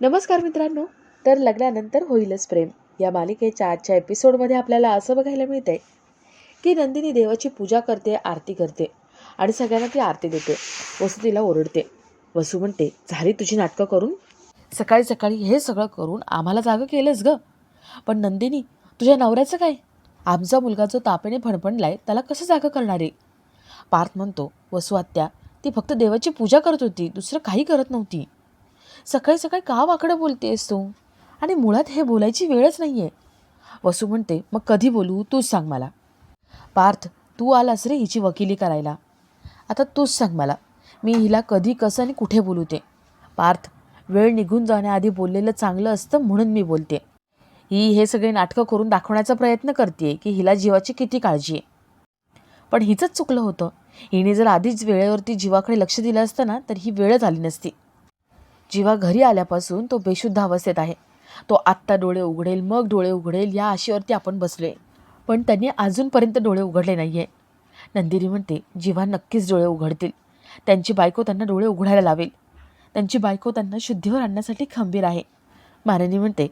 नमस्कार मित्रांनो तर लग्नानंतर होईलच प्रेम. या मालिकेच्या आजच्या एपिसोडमध्ये आपल्याला असं बघायला मिळतंय की नंदिनी देवाची पूजा करते आरती करते आणि सगळ्यांना ती आरती देते. वसू तिला ओरडते. वसू म्हणते झाली तुझी नाटकं करून? सकाळी सकाळी हे सगळं करून आम्हाला जागं केलंच ग. पण नंदिनी तुझ्या नवऱ्याचं काय? आमचा मुलगा जो तापेने फणफणलाय त्याला कसं जागं करणार आहे? पार्थ म्हणतो वसू आत्या ती फक्त देवाची पूजा करत होती दुसरं काही करत नव्हती. सकाळी सकाळी का वाकडं बोलतेस तू? आणि मुळात हे बोलायची वेळच नाही आहे वसू म्हणते मग कधी बोलू? तूच सांग मला. पार्थ तू आलास रे हिची वकिली करायला. आता तूच सांग मला. मी हिला कधी कसं आणि कुठे बोलू ते. पार्थ वेळ निघून जाण्याआधी बोललेलं चांगलं असतं म्हणून मी बोलते. ही हे सगळे नाटकं करून दाखवण्याचा प्रयत्न करते की हिला जीवाची किती काळजी आहे. पण हिचंच चुकलं होतं. हिने जर आधीच वेळेवरती जीवाकडे लक्ष दिलं असतं ना तर ही वेळच आली नसती. जीवा घरी आल्यापासून तो बेशुद्ध अवस्थेत आहे. तो आत्ता डोळे उघडेल मग डोळे उघडेल या आशेवरती आपण बसलोय. पण त्यांनी अजूनपर्यंत डोळे उघडले नाही आहे नंदिनी म्हणते जीवा नक्कीच डोळे उघडतील. त्यांची बायको त्यांना डोळे उघडायला लावेल. त्यांची बायको त्यांना शुद्धीवर आणण्यासाठी खंबीर आहे. माननी म्हणते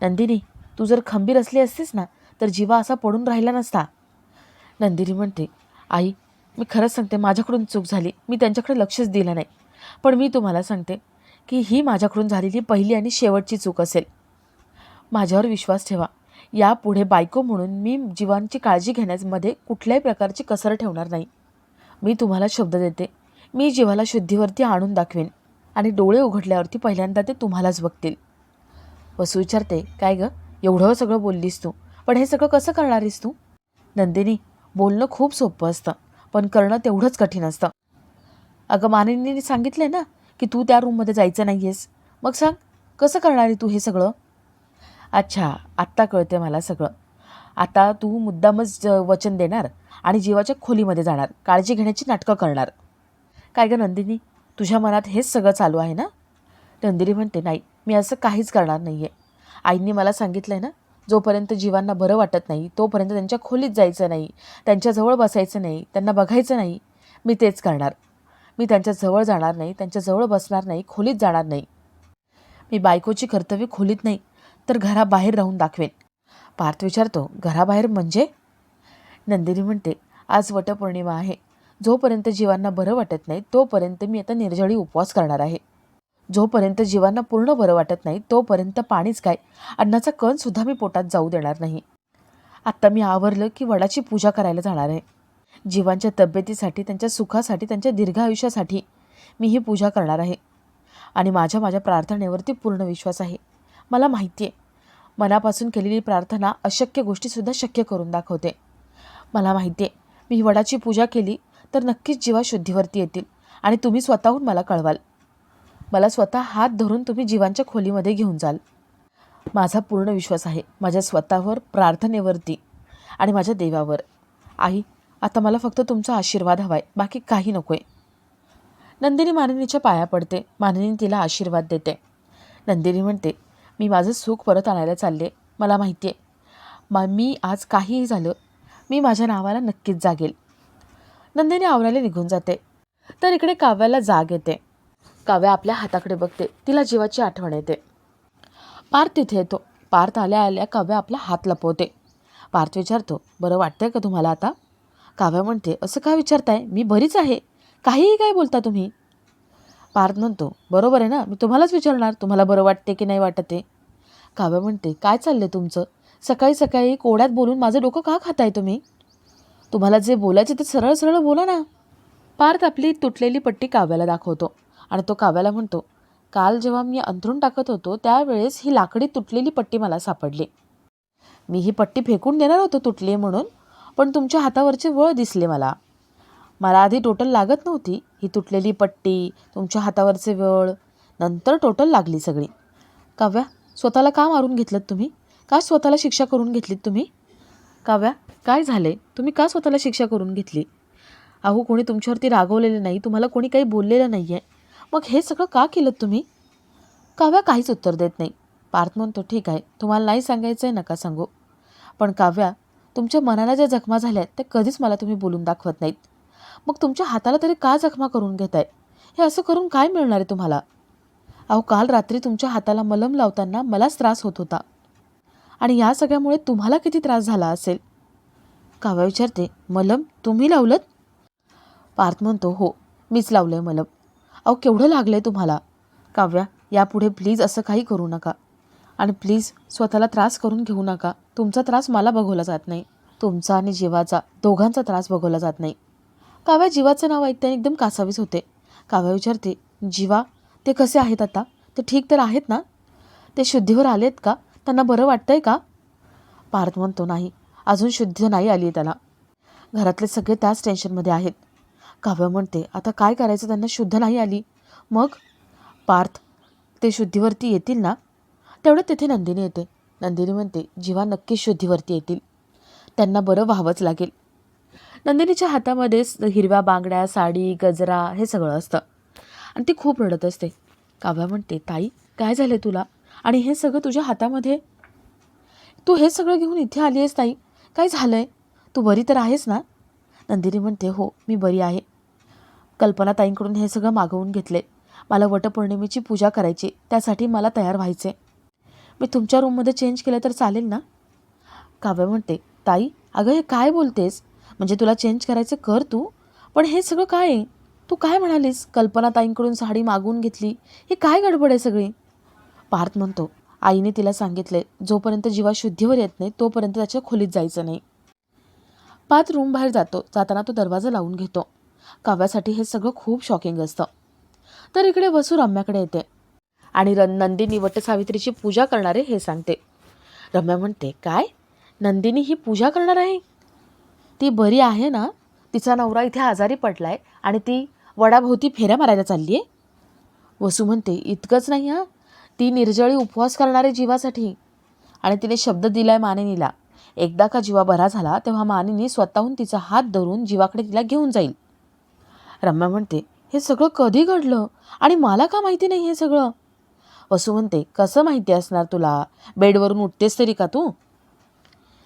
नंदिनी तू जर खंबीर असली असतीस ना तर जीवा असा पडून राहिला नसता. नंदिनी म्हणते आई मी खरंच सांगते माझ्याकडून चूक झाली. मी त्यांच्याकडे लक्षच दिलं नाही. पण मी तुम्हाला सांगते की ही माझ्याकडून झालेली पहिली आणि शेवटची चूक असेल. माझ्यावर विश्वास ठेवा. यापुढे बायको म्हणून मी जीवांची काळजी घेण्यामध्ये कुठल्याही प्रकारची कसर ठेवणार नाही. मी तुम्हाला शब्द देते. मी जीवाला शुद्धीवरती आणून दाखवेन आणि डोळे उघडल्यावरती पहिल्यांदा ते तुम्हालाच बघतील. वसू विचारते काय गं? एवढं सगळं बोललीस तू. पण हे सगळं कसं करणारीस तू? नंदिनी बोलणं खूप सोपं असतं पण करणं तेवढंच कठीण असतं. अगं मानिनीने सांगितले ना की तू त्या रूममध्ये जायचं नाही आहेस मग सांग कसं करणार आहे तू हे सगळं? अच्छा आत्ता कळते मला सगळं. आता तू मुद्दामच ज- वचन देणार आणि जीवाच्या खोलीमध्ये जाणार काळजी घेण्याची नाटकं करणार. काय गं नंदिनी तुझ्या मनात हेच सगळं चालू आहे ना? नंदिनी म्हणते नाही मी असं काहीच करणार नाही आहे आईंनी मला सांगितलं आहे ना जोपर्यंत जीवांना बरं वाटत नाही तोपर्यंत त्यांच्या खोलीत जायचं नाही त्यांच्याजवळ बसायचं नाही त्यांना बघायचं नाही. मी तेच करणार. मी त्यांच्याजवळ जाणार नाही त्यांच्याजवळ बसणार नाही खोलीत जाणार नाही. मी बायकोची कर्तव्य खोलीत नाही तर घराबाहेर राहून दाखवेन. पार्थ विचारतो घराबाहेर म्हणजे? नंदिनी म्हणते आज वटपौर्णिमा आहे. जोपर्यंत जीवांना बरं वाटत नाही तोपर्यंत मी आता निर्जळी उपवास करणार आहे. जोपर्यंत जीवांना पूर्ण बरं वाटत नाही तोपर्यंत पाणीच काय? अन्नाचा कणसुद्धा मी पोटात जाऊ देणार नाही. आत्ता मी आवरलं की वडाची पूजा करायला जाणार आहे. जीवांच्या तब्येतीसाठी त्यांच्या सुखासाठी त्यांच्या दीर्घ आयुष्यासाठी मी ही पूजा करणार आहे. आणि माझ्या माझ्या प्रार्थनेवरती पूर्ण विश्वास आहे. मला माहिती आहे. मनापासून केलेली प्रार्थना अशक्य गोष्टीसुद्धा शक्य करून दाखवते. मला माहिती आहे. मी वडाची पूजा केली तर नक्कीच जीवा शुद्धीवरती येतील आणि तुम्ही स्वतःहून मला कळवाल. मला स्वतः हात धरून तुम्ही जीवांच्या खोलीमध्ये घेऊन जाल. माझा पूर्ण विश्वास आहे. माझ्या स्वतःवर प्रार्थनेवरती आणि माझ्या देवावर. आई आता मला फक्त तुमचा आशीर्वाद हवाय बाकी काही नको आहे नंदिनी मानिनीच्या पाया पडते. मानिनी तिला आशीर्वाद देते. नंदिनी म्हणते मी माझं सुख परत आणायला चालले. मला माहिती आहे मा मी आज काहीही झालं मी माझ्या नावाला नक्कीच जागेल. नंदिनी आवरायला निघून जाते. तर इकडे काव्याला जाग येते. काव्या आपल्या हाताकडे बघते. तिला जीवाची आठवण येते. पार्थ तिथे येतो. पार्थ आल्या आल्या काव्या आपला हात लपवते. पार्थ विचारतो बरं वाटतंय का तुम्हाला आता? काव्या म्हणते असं का विचारताय? मी बरीच आहे. काहीही काय बोलता तुम्ही? पार्थ म्हणतो बरोबर आहे ना? मी तुम्हालाच विचारणार तुम्हाला बरं वाटते की नाही वाटत? आहे काव्या म्हणते काय चाललंय तुमचं? सकाळी सकाळी कोड्यात बोलून माझं डोकं का खाताय तुम्ही? तुम्हाला जे बोलायचे ते सरळ सरळ बोला ना. पार्थ आपली तुटलेली पट्टी काव्याला दाखवतो आणि तो काव्याला म्हणतो काल जेव्हा मी अंथरून टाकत होतो त्यावेळेस ही लाकडी तुटलेली पट्टी मला सापडली. मी ही पट्टी फेकून देणार होतो तुटली आहे म्हणून. पण तुमच्या हातावरचे वळ दिसले मला. मला आधी टोटल लागत नव्हती. ही तुटलेली पट्टी तुमच्या हातावरचे वळ. नंतर टोटल लागली सगळी. काव्या स्वतःला का मारून घेतलं तुम्ही? का स्वतःला शिक्षा करून घेतलीत तुम्ही? काव्या काय झाले? तुम्ही का स्वतःला शिक्षा करून घेतली? अहो कोणी तुमच्यावरती रागवलेलं नाही. तुम्हाला कोणी काही बोललेलं नाही आहे मग हे सगळं का केलं तुम्ही? काव्या काहीच उत्तर देत नाही. पार्थ म्हणतो ठीक आहे. तुम्हाला नाही सांगायचं आहे नका सांगू. पण काव्या तुमच्या मनाला ज्या जखमा झाल्या आहेत त्या कधीच मला तुम्ही बोलून दाखवत नाहीत. मग तुमच्या हाताला तरी का जखमा करून घेताय? हे असं करून काय मिळणार आहे तुम्हाला? अहो काल रात्री तुमच्या हाताला मलम लावताना मलाच त्रास होत होता. आणि या सगळ्यामुळे तुम्हाला किती त्रास झाला असेल? काव्या विचारते मलम तुम्ही लावलं पार्थ म्हणतो हो मीच लावलं आहे मलम. अहो केवढं लागलं आहे तुम्हाला? काव्या यापुढे प्लीज असं काही करू नका. आणि प्लीज स्वतःला त्रास करून घेऊ नका. तुमचा त्रास मला बघवला जात नाही. तुमचा आणि जीवाचा दोघांचा त्रास बघवला जात नाही. काव्या जीवाचं नाव ऐकताना एकदम कासावीस होते. काव्या विचारते जीवा ते कसे आहेत आता? ते ठीक तर आहेत ना? ते शुद्धीवर आलेत का? त्यांना बरं वाटतंय का? पार्थ म्हणतो नाही. अजून शुद्ध नाही आली आहे त्याला. घरातले सगळे त्याच टेन्शनमध्ये आहेत. काव्य म्हणते आता काय करायचं? त्यांना शुद्ध नाही आली. मग? पार्थ ते शुद्धीवरती येतील ना? तेवढं तिथे नंदिनी येते. नंदिनी म्हणते जीवा नक्कीच शुद्धीवरती येतील. त्यांना बरं व्हावंच लागेल. नंदिनीच्या हातामध्ये हिरव्या बांगड्या साडी गजरा हे सगळं असतं. आणि ती खूप रडत असते. काव्या म्हणते ताई काय झालं तुला? आणि हे सगळं तुझ्या हातामध्ये? तू हे सगळं घेऊन इथे आली आहेस ताई? काय झालं आहे तू बरी तर आहेस ना? नंदिनी म्हणते हो मी बरी आहे. कल्पनाताईंकडून हे सगळं मागवून घेतले. मला वटपौर्णिमेची पूजा करायची त्यासाठी मला तयार व्हायचे मी तुमच्या रूममध्ये चेंज केलं तर चालेल ना? काव्य म्हणते ताई अगं हे काय बोलतेस? म्हणजे तुला चेंज करायचं कर तू. पण हे सगळं काय? आहे तू काय म्हणालीस? कल्पनाताईंकडून साडी मागवून घेतली. ही काय गडबड आहे सगळी? पार्थ म्हणतो आईने तिला सांगितले जोपर्यंत जीवा शुद्धीवर येत नाही तोपर्यंत त्याच्या खोलीत जायचं नाही. पाच रूम बाहेर जातो. जाताना तो दरवाजा लावून घेतो. काव्यासाठी हे सगळं खूप शॉकिंग असतं. तर इकडे वसू रम्याकडे येते. आणि र नंदिनी वटसावित्रीची पूजा करणारे हे सांगते. रम्या म्हणते काय? नंदिनी ही पूजा करणार आहे? ती बरी आहे ना? तिचा नवरा इथे आजारी पडला आहे आणि ती वडाभोवती फेऱ्या मारायला चालली आहे वसू म्हणते इतकंच नाही हां. ती निर्जळी उपवास करणारे जीवासाठी. आणि तिने शब्द दिलाय मानिनीला. एकदा का जीवा बरा झाला तेव्हा मानिनी स्वतःहून तिचा हात धरून जीवाकडे तिला घेऊन जाईल. रम्या म्हणते हे सगळं कधी घडलं? आणि मला का माहिती नाही हे सगळं? वसू म्हणते. कसं माहिती असणार तुला? बेडवरून उठतेस तरी का तू?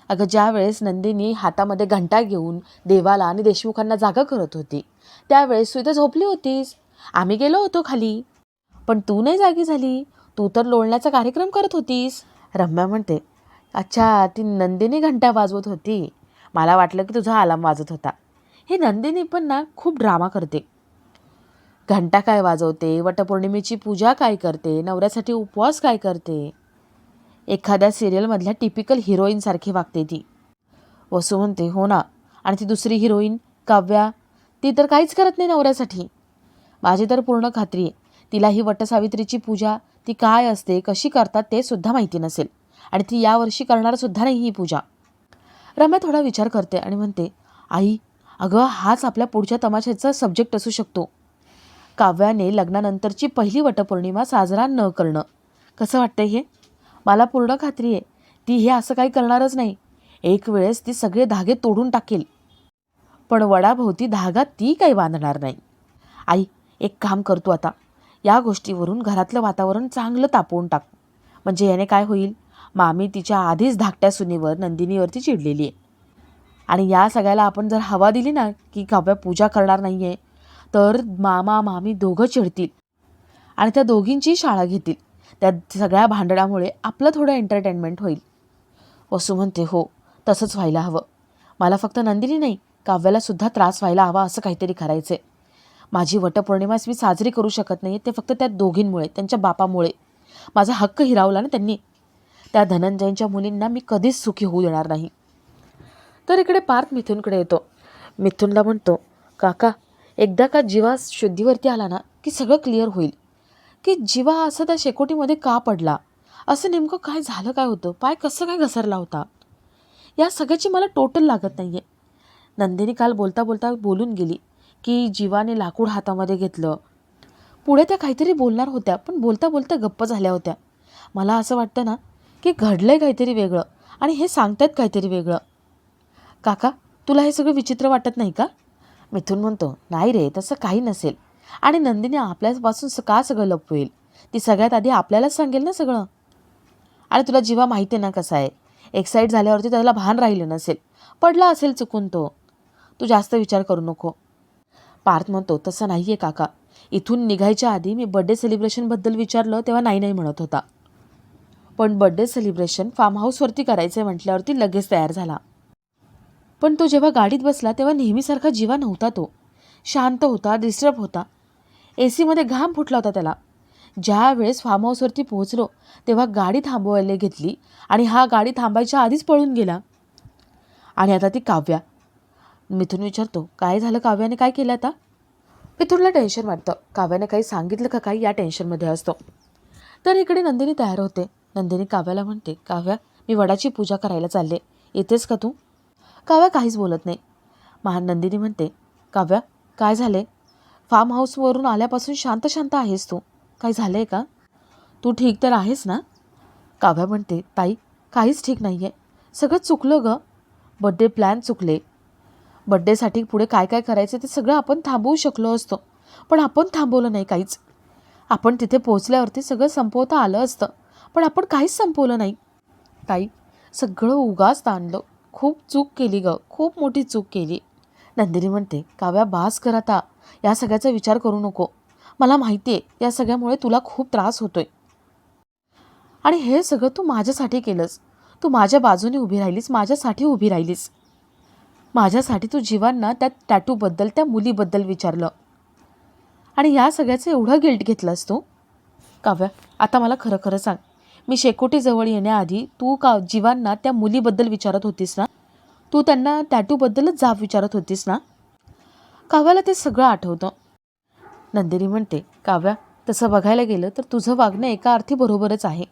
अगं ज्यावेळेस नंदिनी हातामध्ये घंटा घेऊन देवाला आणि देशमुखांना जागा करत होती त्यावेळेस तू इथं झोपली होतीस. आम्ही गेलो होतो खाली. पण तू नाही जागी झाली. तू तर लोळण्याचा कार्यक्रम करत होतीस. रम्या म्हणते अच्छा ती नंदिनी घंटा वाजवत होती. मला वाटलं की तुझा अलाम वाजत होता. हे नंदिनी पण ना खूप ड्रामा करते. घंटा काय वाजवते? वटपौर्णिमेची पूजा काय करते? नवऱ्यासाठी उपवास काय करते? एखाद्या सिरियलमधल्या टिपिकल हिरोईनसारखी वागते ती. वसू म्हणते हो ना. आणि ती दुसरी हिरोईन काव्या ती तर काहीच करत नाही नवऱ्यासाठी. माझी तर पूर्ण खात्री आहे. तिला ही वटसावित्रीची पूजा ती काय असते कशी करतात ते सुद्धा माहिती नसेल. आणि ती यावर्षी करणार सुद्धा नाही ही पूजा. रम्या थोडा विचार करते आणि म्हणते आई अगं हाच आपल्या पुढच्या तमाशाचा सब्जेक्ट असू शकतो. काव्याने लग्नानंतरची पहिली वटपौर्णिमा साजरा न करणं. कसं वाटतंय हे? मला पूर्ण खात्री आहे. ती हे असं काही करणारच नाही. एक वेळेस ती सगळे धागे तोडून टाकेल. पण वडाभोवती धागा ती काही बांधणार नाही. आई एक काम करतो आता. या गोष्टीवरून घरातलं वातावरण चांगलं तापवून टाक. म्हणजे याने काय होईल? मामी तिच्या आधीच धाकट्या सुनीवर नंदिनीवरती चिडलेली आहे. आणि या सगळ्याला आपण जर हवा दिली ना की काव्या पूजा करणार नाही आहे तर मामा मामी दोघं चिडतील आणि त्या दोघींची शाळा घेतील. त्या सगळ्या भांडणामुळे आपलं थोडं एंटरटेनमेंट होईल. वसू म्हणते हो तसंच व्हायला हवं. मला फक्त नंदिनी नाही काव्याला सुद्धा त्रास व्हायला हवा असं काहीतरी करायचं आहे माझी वटपौर्णिमाच मी साजरी करू शकत नाही ते फक्त त्या दोघींमुळे त्यांच्या बापामुळे. माझा हक्क हिरावला ना त्यांनी. त्या धनंजयंच्या मुलींना मी कधीच सुखी होऊ देणार नाही. तर इकडे पार्थ मिथूनकडे येतो. मिथूनला म्हणतो काका एकदा का जीवा शुद्धीवरती आला ना की सगळं क्लिअर होईल. की जीवा असं त्या शेकोटीमध्ये का पडला? असं नेमकं काय झालं काय होतं? पाय कसं काय घसरला होता? या सगळ्याची मला टोटल लागत नाही आहे नंदिनी काल बोलता बोलता बोलून गेली की जीवाने लाकूड हातामध्ये घेतलं. पुढे त्या काहीतरी बोलणार होत्या पण बोलता बोलता गप्प झाल्या होत्या. मला असं वाटतं ना की घडलं आहे काहीतरी वेगळं आणि हे सांगतायत काहीतरी वेगळं. काका तुला हे सगळं विचित्र वाटत नाही का? मिथून म्हणतो नाही रे तसं काही नसेल. आणि नंदिनी आपल्यापासून स- का सगळं लपवेल? ती सगळ्यात आधी आपल्यालाच सांगेल ना सगळं. आणि तुला जीवा माहिती आहे ना कसा आहे? एक्साईट झाल्यावरती त्याला भान राहिलं नसेल. पडला असेल चुकून तो. तू जास्त विचार करू नको. पार्थ म्हणतो तसं नाही आहे काका. इथून निघायच्या आधी मी बड्डे सेलिब्रेशनबद्दल विचारलं तेव्हा नाही नाही म्हणत होता. पण बड्डे सेलिब्रेशन फार्म हाऊसवरती करायचं आहे म्हटल्यावरती लगेच तयार झाला. पण तो जेव्हा गाडीत बसला तेव्हा नेहमीसारखा जीवा नव्हता तो. शांत होता डिस्टर्ब होता. ए सीमध्ये घाम फुटला होता त्याला. ज्या वेळेस फार्म हाऊसवरती पोहोचलो तेव्हा गाडी थांबवायला घेतली आणि हा गाडी थांबायच्या आधीच पळून गेला. आणि आता ती काव्या. मिथून विचारतो काय झालं काव्याने? काय केलं आता? मिथूनला टेन्शन वाटतं. काव्याने काही सांगितलं का काही या टेन्शनमध्ये असतो. तर इकडे नंदिनी तयार होते. नंदिनी काव्याला म्हणते काव्या मी वडाची पूजा करायला चालले. येतेस का तू? काव्या काहीच बोलत नाही. महान नंदिनी म्हणते काव्या काय झाले? फार्म हाऊसवरून आल्यापासून शांत शांत आहेस तू. काय झालं आहे का? तू ठीक तर आहेस ना? काव्या म्हणते ताई काहीच ठीक नाही आहे सगळं चुकलं गं. बड्डे प्लॅन चुकले. बड्डेसाठी पुढे काय काय करायचं ते सगळं आपण थांबवू शकलो असतो. पण आपण थांबवलं नाही काहीच. आपण तिथे पोहोचल्यावरती सगळं संपवता आलं असतं. पण आपण काहीच संपवलं नाही. ताई सगळं उगाच ताणलं. खूप चूक केली गं. खूप मोठी चूक केली. नंदिनी म्हणते काव्या बास कर आता. या सगळ्याचा विचार करू नको. मला माहिती आहे या सगळ्यामुळे तुला खूप त्रास होतोय. आणि हे सगळं तू माझ्यासाठी केलंस. तू माझ्या बाजूने उभी राहिलीस माझ्यासाठी उभी राहिलीस. माझ्यासाठी तू जीवांना त्या टॅटूबद्दल त्या मुलीबद्दल विचारलं. आणि या सगळ्याचं एवढं गिल्ट घेतलंस तू? काव्या आता मला खरं खरं सांग. मी शेकोटीजवळ येण्याआधी तू का जीवांना त्या मुलीबद्दल विचारत होतीस ना? तू त्यांना टॅटूबद्दलच जाब विचारत होतीस ना? काव्याला ते सगळं आठवतं. नंदिनी म्हणते काव्या तसं बघायला गेलं तर तुझं वागणं एका अर्थी बरोबरच आहे.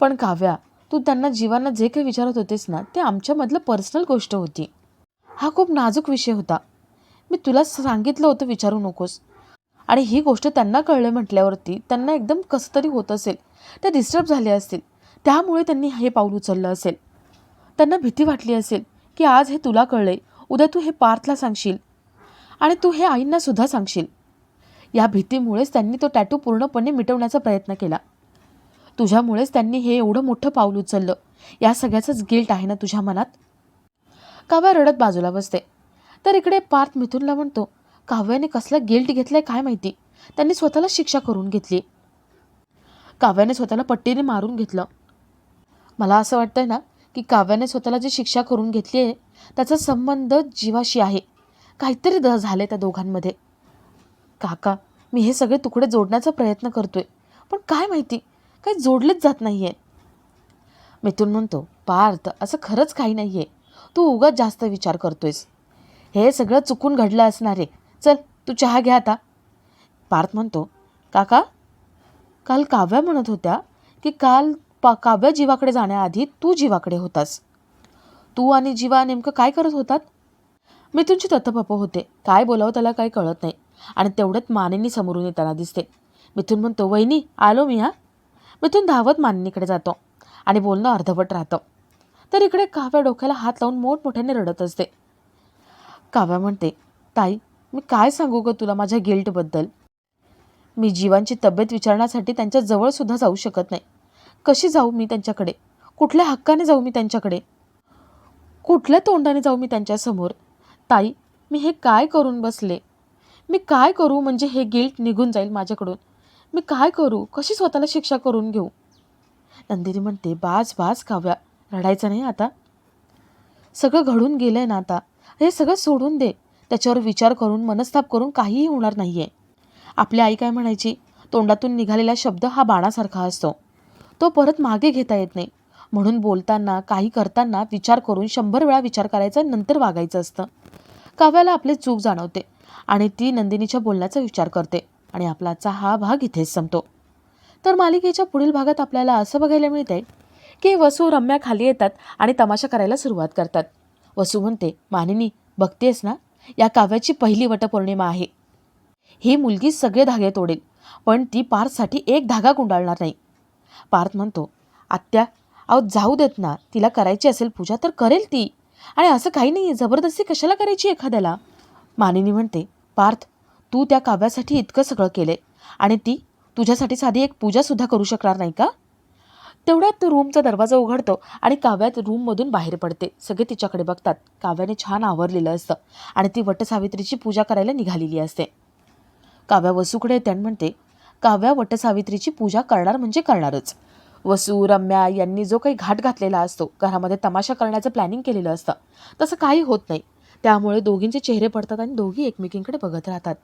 पण काव्या तू त्यांना जीवांना जे काही विचारत होतेस ना ते आमच्यामधलं पर्सनल गोष्ट होती. हा खूप नाजूक विषय होता. मी तुला सांगितलं होतं विचारू नकोस. आणि ही गोष्ट त्यांना कळलं म्हटल्यावरती त्यांना एकदम कसं तरी होत असेल. ते डिस्टर्ब झाले असतील. त्यामुळे त्यांनी हे पाऊल उचललं असेल. त्यांना भीती वाटली असेल की आज हे तुला कळले उद्या तू हे पार्थला सांगशील. आणि तू हे आईंना सुद्धा सांगशील. या भीतीमुळेच त्यांनी तो टॅटू पूर्णपणे मिटवण्याचा प्रयत्न केला. तुझ्यामुळेच त्यांनी हे एवढं मोठं पाऊल उचललं. या सगळ्याचंच गिल्ट आहे ना तुझ्या मनात? काव्या रडत बाजूला बसते. तर इकडे पार्थ मिथुनला म्हणतो काव्याने कसला गिल्ट घेतलाय काय माहिती? त्यांनी स्वतःला शिक्षा करून घेतली. काव्याने स्वतःला पट्टीने मारून घेतलं. मला असं वाटतंय ना की काव्याने स्वतःला जी शिक्षा करून घेतली आहे त्याचा संबंध जीवाशी आहे. काहीतरी द झाले त्या दोघांमध्ये. काका मी हे सगळे तुकडे जोडण्याचा प्रयत्न करतोय पण काय माहिती? काही जोडलेच जात नाही आहे मिथून म्हणतो पार्थ असं खरंच काही नाही आहे तू उगाच जास्त विचार करतोयस. हे सगळं चुकून घडलं असणार आहे. चल तू चहा घ्या आता. पार्थ म्हणतो काका काल काव्या म्हणत होत्या की काल पा काव्या जीवाकडे जाण्याआधी तू जीवाकडे होतास. तू आणि जीवा नेमकं काय करत होतात? मिथूनची तत्पप होते. काय बोलावं त्याला काही कळत नाही. आणि तेवढ्यात मानिनी समोरून येताना दिसते. मिथून म्हणतो वहिनी आलो मी हा. मिथून धावत मानिनीकडे जातो आणि बोलणं अर्धवट राहतं. तर इकडे काव्या डोक्याला हात लावून मोठमोठ्याने रडत असते. काव्या म्हणते ताई मी काय सांगू ग तुला माझ्या गिल्टबद्दल? मी जीवांची तब्येत विचारण्यासाठी त्यांच्या जवळसुद्धा जाऊ शकत नाही. कशी जाऊ मी त्यांच्याकडे? कुठल्या हक्काने जाऊ मी त्यांच्याकडे? कुठल्या तोंडाने जाऊ मी त्यांच्यासमोर? ताई मी हे काय करून बसले? मी काय करू म्हणजे हे गिल्ट निघून जाईल माझ्याकडून? मी काय करू? कशी स्वतःला शिक्षा करून घेऊ? नंदिनी म्हणते बाज बाज काव्या रडायचं नाही आता. सगळं घडून गेलं आहे ना आता. हे सगळं सोडून दे. त्याच्यावर विचार करून मनस्ताप करून काहीही होणार नाही आहे आपली आई काय म्हणायची? तोंडातून निघालेला शब्द हा बाणासारखा असतो. तो परत मागे घेता येत नाही. म्हणून बोलताना काही करताना विचार करून शंभर वेळा विचार करायचा नंतर वागायचं असतं. काव्याला आपली चूक जाणवते आणि ती नंदिनीच्या बोलण्याचा विचार करते आणि आपलाचा हा भाग इथेच संपतो. तर मालिकेच्या पुढील भागात आपल्याला असं बघायला मिळते की वसू रम्या खाली येतात आणि तमाशा करायला सुरुवात करतात. वसू म्हणते मानिनी बघतेस ना? या काव्याची पहिली वटपौर्णिमा आहे. ही मुलगी सगळे धागे तोडेल पण ती पार्थसाठी एक धागा गुंडाळणार नाही. पार्थ म्हणतो आत्या अहो जाऊ देत ना तिला करायची असेल पूजा तर करेल ती. आणि असं काही नाही जबरदस्ती कशाला करायची एखाद्याला? मानिनी म्हणते पार्थ तू त्या काव्यासाठी इतकं सगळं केलंय आणि ती तुझ्यासाठी साधी एक पूजासुद्धा करू शकणार नाही का? तेवढ्यात रूमचा दरवाजा उघडतो आणि काव्यात रूममधून बाहेर पडते. सगळे तिच्याकडे बघतात. काव्याने छान आवरलेलं असतं आणि ती वटसावित्रीची पूजा करायला निघालेली असते. काव्या वसूकडे येते आणि म्हणते काव्या वटसावित्रीची पूजा करणार म्हणजे करणारच. वसू रम्या यांनी जो काही घाट घातलेला असतो घरामध्ये तमाशा करण्याचं प्लॅनिंग केलेलं असतं. तसं काही होत नाही. त्यामुळे दोघींचे चेहरे पडतात आणि दोघी एकमेकींकडे बघत राहतात.